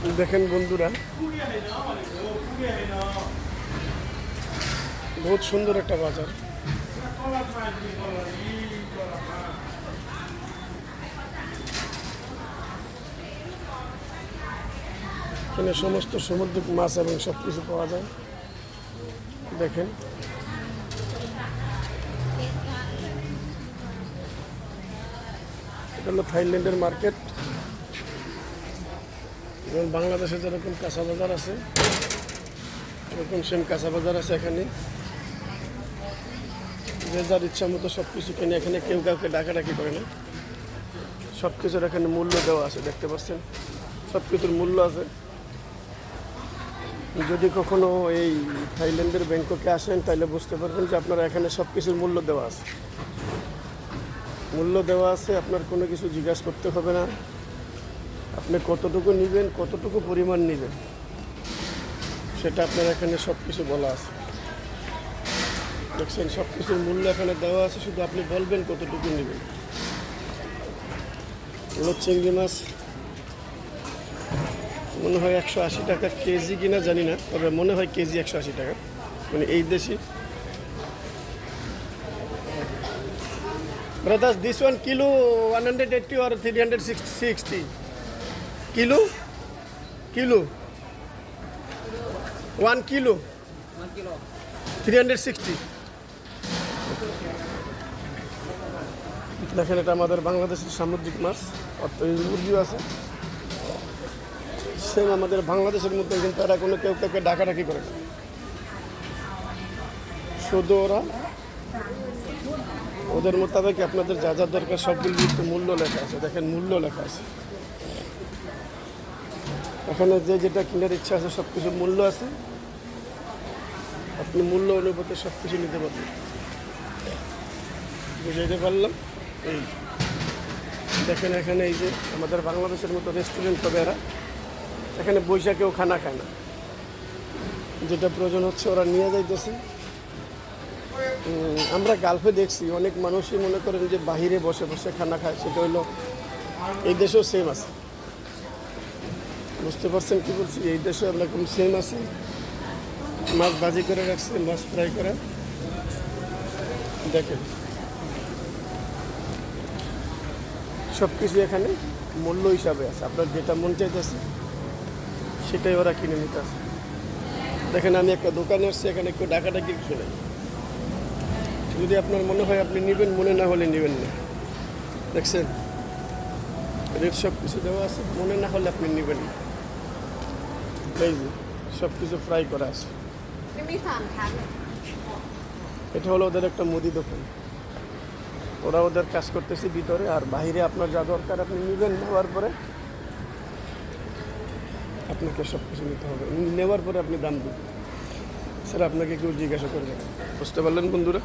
দেখেন বন্ধুরা। বহুত সুন্দর একটা বাজার। এখানে সমস্ত সামুদ্রিক মাছ এবং সব কিছু পাওয়া যায়। দেখেন। এটা হলো থাইল্যান্ডের মার্কেট। এবং বাংলাদেশে যেরকম কাঁচা বাজার আছে, এরকম সেম কাঁচা বাজার আছে এখানে। যে যার ইচ্ছা মতো সব কিছু কেনে এখানে কেউ কাউকে ডাকাডাকি করে না। সব কিছুর এখানে মূল্য দেওয়া আছে, দেখতে পাচ্ছেন? সব কিছুর মূল্য আছে। যদি কখনো এই থাইল্যান্ডের ব্যাংককে আসেন, তাহলে বুঝতে পারবেন যে আপনারা এখানে সব কিছুর মূল্য দেওয়া আছে। মূল্য দেওয়া আছে, আপনার কোনো কিছু জিজ্ঞাসা করতে হবে না। আপনি কতটুকু নেবেন কতটুকু পরিমাণ নেবেন সেটা আপনার এখানে সব কিছু বলা আছে। দেখছেন সব কিছুর মূল্য এখানে দেওয়া আছে শুধু আপনি বলবেন কতটুকু নেবেন। হলো চিংড়ি মাছ মনে হয় একশো আশি টাকা কেজি কিনা জানি না তবে মনে হয় কেজি একশো আশি টাকা। মানে এই দেশি। Brothers, this one kilo 180 or 360? Kilo? Kilo? One kilo? One kilo. 360 দেখেন, এটা আমাদের বাংলাদেশের সামুদ্রিক মাছ, অর্থাৎ মুরগিও আছে সেম আমাদের বাংলাদেশের মধ্যে কিন্তু তারা কোনো কেউ কেউ ডাকাডাকি করে না শুধু ওরা ওদের মোতাবেক আপনাদের যা যা দরকার সবগুলো মূল্য লেখা আছে দেখেন, মূল্য লেখা আছে এখানে যে যেটা কেনার ইচ্ছা আছে সব কিছু মূল্য আছে। আপনি মূল্য, অনুপাতে সব কিছু নিতে পারবেন। বুঝাইতে পারলাম? এই দেখেন এখানে এই যে আমাদের বাংলাদেশের মতো রেস্টুরেন্ট হবে এরা। এখানে বৈশাখেও খানা খায় না। যেটা প্রয়োজন হচ্ছে ওরা নিয়ে যাইতেছে। আমরা গালফে দেখছি, অনেক মানুষই মনে করেন যে বাহিরে বসে বসে খানা খায়, সেটা হলো এই দেশেও সেম আছে। বুঝতে পারছেন কি বলছি? এই দেশেও এরকম সেম আছে। মাছ ভাজি করে রাখছে, মাছ ফ্রাই করে। দেখেন। সব কিছু এখানে মূল্য হিসাবে আছে। আপনার যেটা মন চাইতেছে, সেটাই ওরা কিনে নিতে আছে। দেখেন, আমি একটা দোকানে আসছি, এখানে একটু ডাকাডাকি কিছু নেই। যদি আপনার মনে হয় আপনি নেবেন, মনে না হলে নেবেন না। দেখছেন? রেট সব কিছু দেওয়া আছে, মনে না হলে আপনি নেবেন না। এই সব কিছু ফ্রাই করা আছে। এটা হলো ওদের একটা মুদি দোকান। ওরা ওদের কাজ করতেছে ভিতরে আর বাহিরে আপনার যা দরকার আপনি নেবেন নেওয়ার পরে আপনাকে সব কিছু নিতে হবে। নেওয়ার পরে আপনি দাম দিবেন। স্যার আপনাকে কেউ জিজ্ঞাসা করবে বুঝতে পারলেন বন্ধুরা?